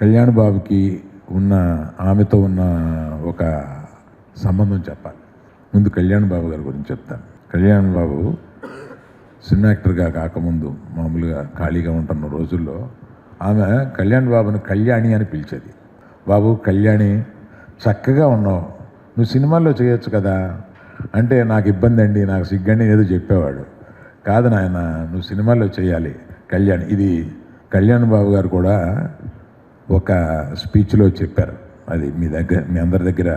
కళ్యాణ్ బాబుకి ఉన్న ఆమెతో ఉన్న ఒక సంబంధం చెప్పాలి. ముందు కళ్యాణ్ బాబు గారి గురించి చెప్తాను. కళ్యాణ్ బాబు సినిమా యాక్టర్గా కాకముందు మామూలుగా ఖాళీగా ఉంటున్న రోజుల్లో ఆమె కళ్యాణ్ బాబును కళ్యాణి అని పిలిచేది. బాబు కళ్యాణి చక్కగా ఉన్నావు. నువ్వు సినిమాల్లో చేయొచ్చు కదా. అంటే నాకు ఇబ్బంది అండి నాకు సిగ్గండి ఏదో చెప్పేవాడు. కాదు నాయన నువ్వు సినిమాల్లో చేయాలి కళ్యాణ్. ఇది కళ్యాణ్ బాబు గారు కూడా ఒక స్పీచ్లో చెప్పారు. అది మీ దగ్గర మీ అందరి దగ్గర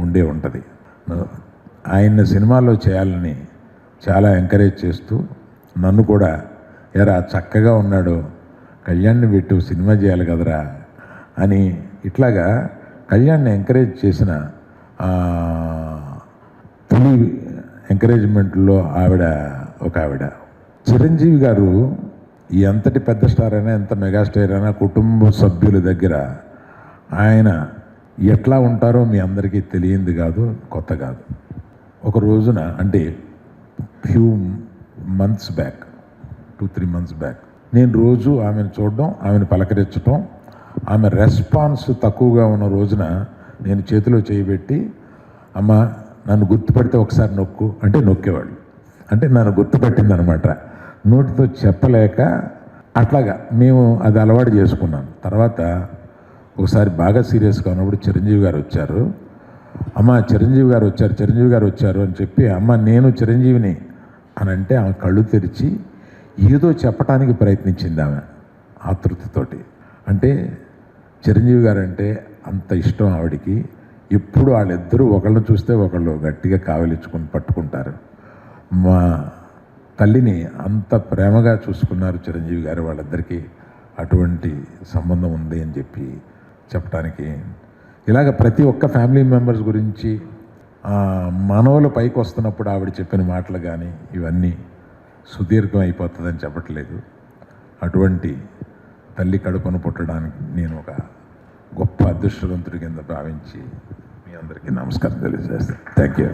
ఉండే ఉంటుంది. ఆయన సినిమాల్లో చేయాలని చాలా ఎంకరేజ్ చేస్తూ నన్ను కూడా ఎరా చక్కగా ఉన్నాడు. కళ్యాణ్ని పెట్టు సినిమా చేయాలి కదరా అని ఇట్లాగా కళ్యాణ్ని ఎంకరేజ్ చేసిన తొలి ఎంకరేజ్మెంట్లో ఆవిడ ఒక ఆవిడ. చిరంజీవి గారు ఎంతటి పెద్ద స్టార్ అయినా ఎంత మెగాస్టార్ అయినా కుటుంబ సభ్యుల దగ్గర ఆయన ఎట్లా ఉంటారో మీ అందరికీ తెలియంది కాదు కొత్త కాదు. ఒక రోజున అంటే few months back two three months back నేను రోజు ఆమెను చూడడం ఆమెను పలకరించడం ఆమె రెస్పాన్స్ తక్కువగా ఉన్న రోజున నేను చేతిలో చేయబెట్టి అమ్మ నన్ను గుర్తుపడితే ఒకసారి నొక్కు అంటే నొక్కేవాళ్ళు. అంటే నన్ను గుర్తుపట్టింది అనమాట నోటితో చెప్పలేక అట్లాగా మేము అది అలవాటు చేసుకున్నాం. తర్వాత ఒకసారి బాగా సీరియస్గా ఉన్నప్పుడు చిరంజీవి గారు వచ్చారు. అమ్మ చిరంజీవి గారు వచ్చారు చిరంజీవి గారు వచ్చారు అని చెప్పి అమ్మ నేను చిరంజీవిని అని అంటే ఆమె కళ్ళు తెరిచి ఏదో చెప్పడానికి ప్రయత్నించింది ఆమె ఆతృతితోటి. అంటే చిరంజీవి గారు అంటే అంత ఇష్టం ఆవిడికి. ఎప్పుడు వాళ్ళిద్దరూ ఒకళ్ళని చూస్తే ఒకళ్ళు గట్టిగా కావలించుకొని పట్టుకుంటారు. మా తల్లిని అంత ప్రేమగా చూసుకున్నారు చిరంజీవి గారు. వాళ్ళిద్దరికీ అటువంటి సంబంధం ఉంది అని చెప్పి చెప్పడానికి ఇలాగ ప్రతి ఒక్క ఫ్యామిలీ మెంబర్స్ గురించి మనవలు పైకి వస్తున్నప్పుడు ఆవిడ చెప్పిన మాటలు కానీ ఇవన్నీ సుదీర్ఘం అయిపోతుందని చెప్పట్లేదు. అటువంటి తల్లి కడుపును పుట్టడానికి నేను ఒక గొప్ప అదృష్టవంతుడి కింద భావించి మీ అందరికీ నమస్కారం తెలియజేస్తాను. Thank you